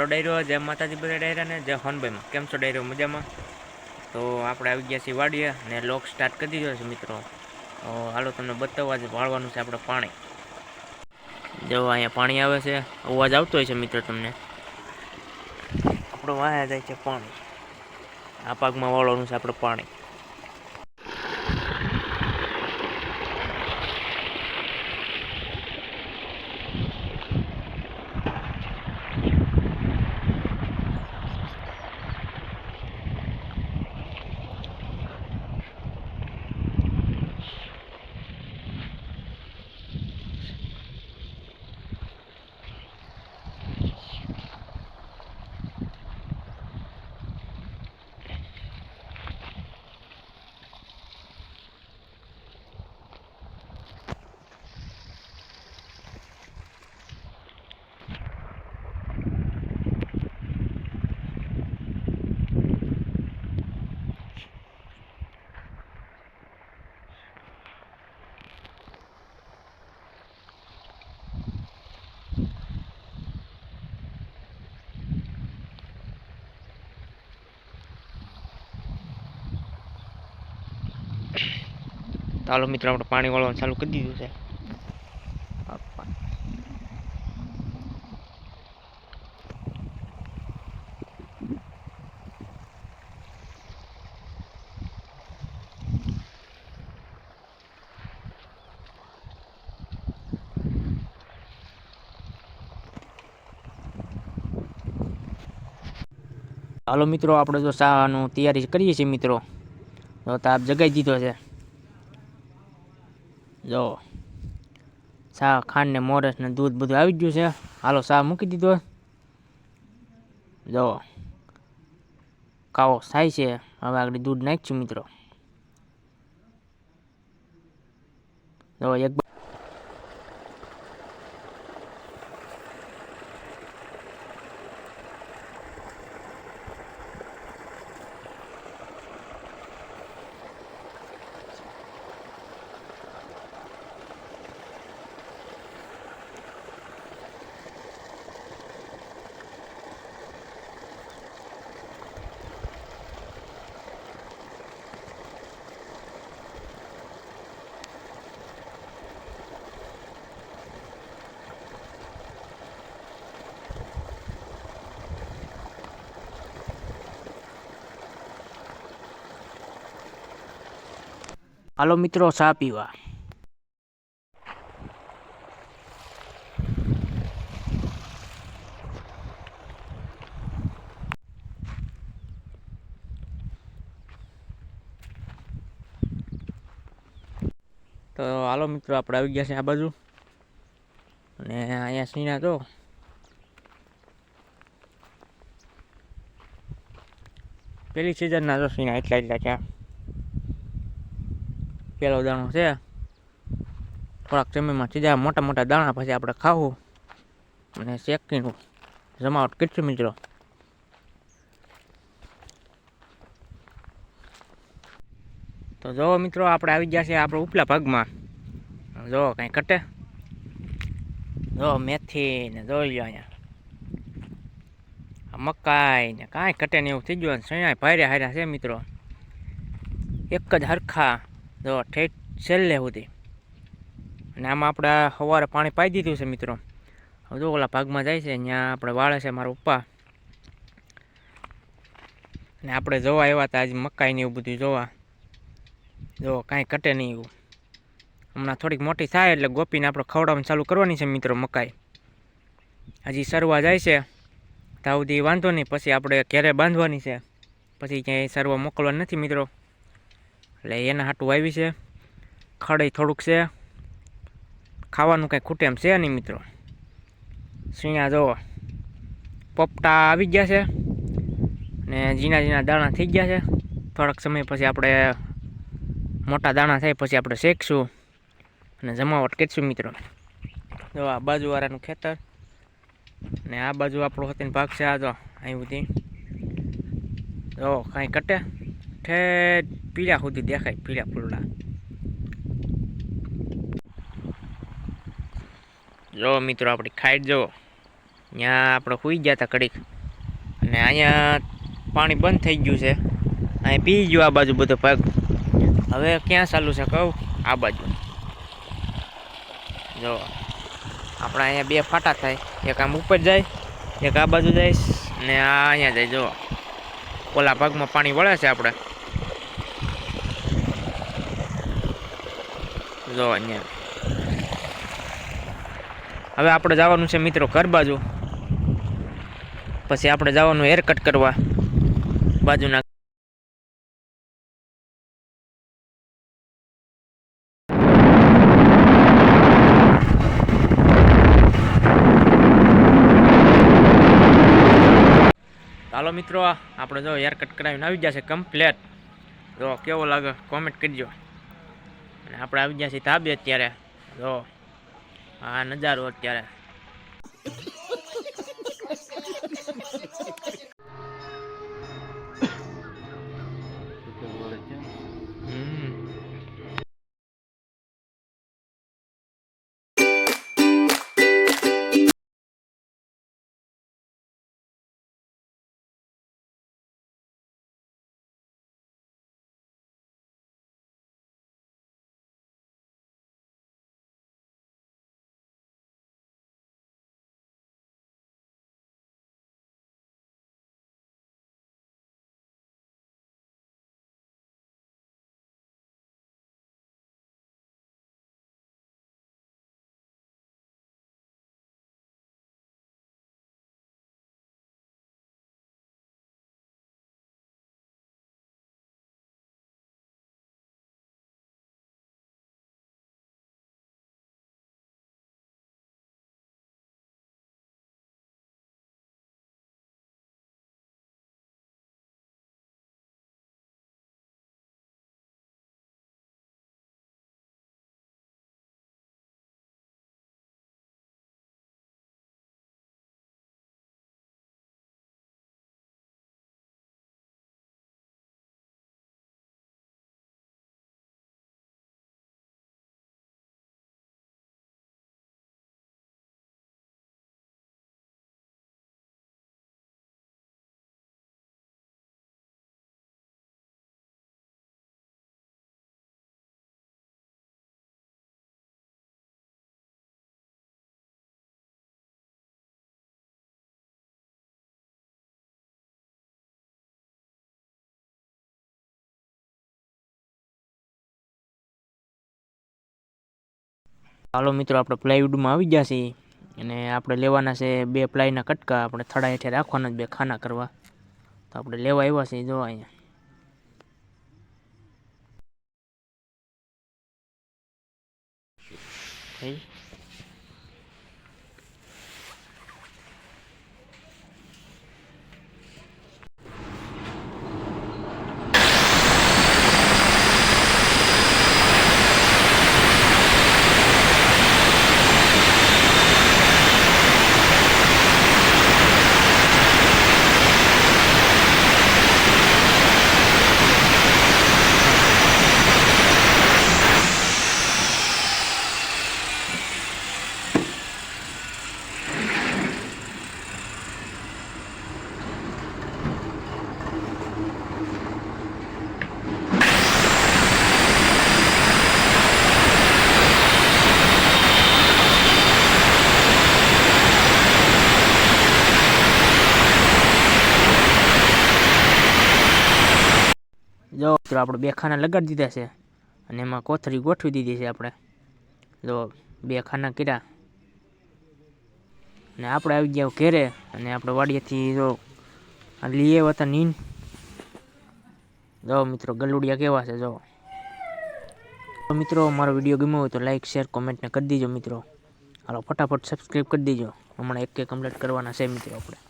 હાલો ડાયરો, જય માતાજી બધા ડાયરાને, જય હોનભાઈમાં. કેમ છો ડાયરો? મજામાં? તો આપણે આવી ગયા છીએ વાડીએ ને લોક સ્ટાર્ટ કરી દીધો છે મિત્રો. હાલો તમને બતાવવા જ વાળવાનું છે આપણે પાણી. જો અહીંયા પાણી આવે છે, અવાજ આવતો હોય છે મિત્રો તમને. આપણું વાયા જાય છે પાણી. આ પાકમાં વાળવાનું છે આપણે પાણી. હાલો મિત્રો, આપણે પાણી વાળવાનું ચાલુ કરી દીધું છે. હાલો મિત્રો, આપણે જો શાહનું તૈયારી કરીએ છીએ મિત્રો. તો તાપ જગાઈ દીધો છે. જો ચા ખાંડ ને મોરસ ને દૂધ બધું આવી ગયું છે. હાલો ચા મૂકી દીધો. જો, કાવો થાય છે. હવે આગળ દૂધ નાખીશું મિત્રો. જો, એક હાલો મિત્રો ચા પીવા તો હાલો મિત્રો આપણે આવી ગયા છે આ બાજુ અને અહીંયા સીણા તો પેલી સિઝનના તો સીણા એટલા એટલા છે પેલો દાણો છે. થોડાક સમયમાં સીધા મોટા મોટા દાણા પછી આપણે ખાવું અને શેકીનું. જમાવટ કરીશું મિત્રો? તો જો મિત્રો આપણે આવી ગયા છે આપણે ઉપલા ભાગમાં. જો કાંઈ કટે જો મેથી ને જોઈ લો અહીંયા. મકાઈ ને કાંઈ કટે ને એવું થઈ ગયું સણાય ભાર્યા હાર્યા છે મિત્રો. એક જ હરખા જો ઠેઠ છેલ્લે સુધી. અને આમાં આપણે સવારે પાણી પાઈ દીધું છે મિત્રો. હવે જો ઓલા ભાગમાં જાય છે ત્યાં આપણે વાળે છે મારા પપ્પા. અને આપણે જોવા આવ્યા હતા આજે મકાઈ ને એવું બધું જોવા. જો કાંઈ ઘટે નહીં એવું. હમણાં થોડીક મોટી થાય એટલે ગોપીને આપણે ખવડાવવાનું ચાલુ કરવાની છે મિત્રો મકાઈ. હજી સરવા જાય છે. ત્યાં વાંધો નહીં, પછી આપણે ઘેરે બાંધવાની છે. પછી ક્યાંય સરવા મોકલવાની નથી મિત્રો. એટલે એના હાટું આવી છે. ખડઈ થોડુંક છે. ખાવાનું કાંઈ ખૂટે એમ છે નહીં મિત્રો. શિયા જો પોપટા આવી ગયા છે ને ઝીણા ઝીણા દાણા થઈ ગયા છે. થોડાક સમય પછી આપણે મોટા દાણા થાય પછી આપણે શેકશું અને જમાવટ કરીશું મિત્રો. જો આ બાજુવાળાનું ખેતર ને આ બાજુ આપણો હતીને ભાગ છે આ જો, અહીં બધી જો કાંઈ કટે. ઠેઠ પીળા સુધી દેખાય પીળા ફૂલડા જો મિત્રો આપણી ખાઈટ જો ત્યાં આપણે સૂઈ ગયા હતા કડીક અને અહીંયા પાણી બંધ થઈ ગયું છે. અહીંયા પી ગયું આ બાજુ બધો ભાગ. હવે ક્યાં ચાલુ છે કહું? આ બાજુ. જો, આપણા અહીંયા બે ફાટા થાય. એક આમ ઉપર જાય, એક આ બાજુ જાય. ને આ અહીંયા જાય, જો. ઓલા ભાગમાં પાણી વળે છે આપણે. જો અહીંયા હવે આપણે જવાનું છે મિત્રો ઘર બાજુ. પછી આપણે જવાનું હેર કટ કરવા બાજુના. ચાલો મિત્રો આપણે જો હેર કટ કરાવીને આવી જશે કમ્પ્લેટ જો કેવો લાગે કોમેન્ટ કરજો. અને આપણે આવી ગયા છીએ તાબે અત્યારે. જો આ નજારો અત્યારે. હાલો મિત્રો, આપણે પ્લાયવુડમાં આવી ગયા છીએ. અને આપણે લેવાના છે બે પ્લાયના કટકા. આપણે થડા હેઠે રાખવાના જ, બે ખાના કરવા. તો આપણે લેવા આવ્યા છીએ, જો અહીંયા. થઈ. જો, મિત્રો, આપણે બે ખાના લગાડી દીધા છે અને એમાં કોથળી ગોઠવી દીધી છે આપણે. જો, બે ખાના કર્યા. અને આપણે આવી ગયા ઘેરે અને આપણે વાડીએથી જો, આ લઈ આવ્યા હતા નીન. જો, મિત્રો, ગલુડિયા કેવા છે, જો. તો, મિત્રો, મારો વીડિયો ગમ્યો હોય તો લાઇક શેર કોમેન્ટ ને કરી દીજો, મિત્રો. હાલો, ફટાફટ સબસ્ક્રાઈબ કરી દીજો. હમણાં એક કે કમ્પ્લીટ કરવાના છે, મિત્રો, આપણે.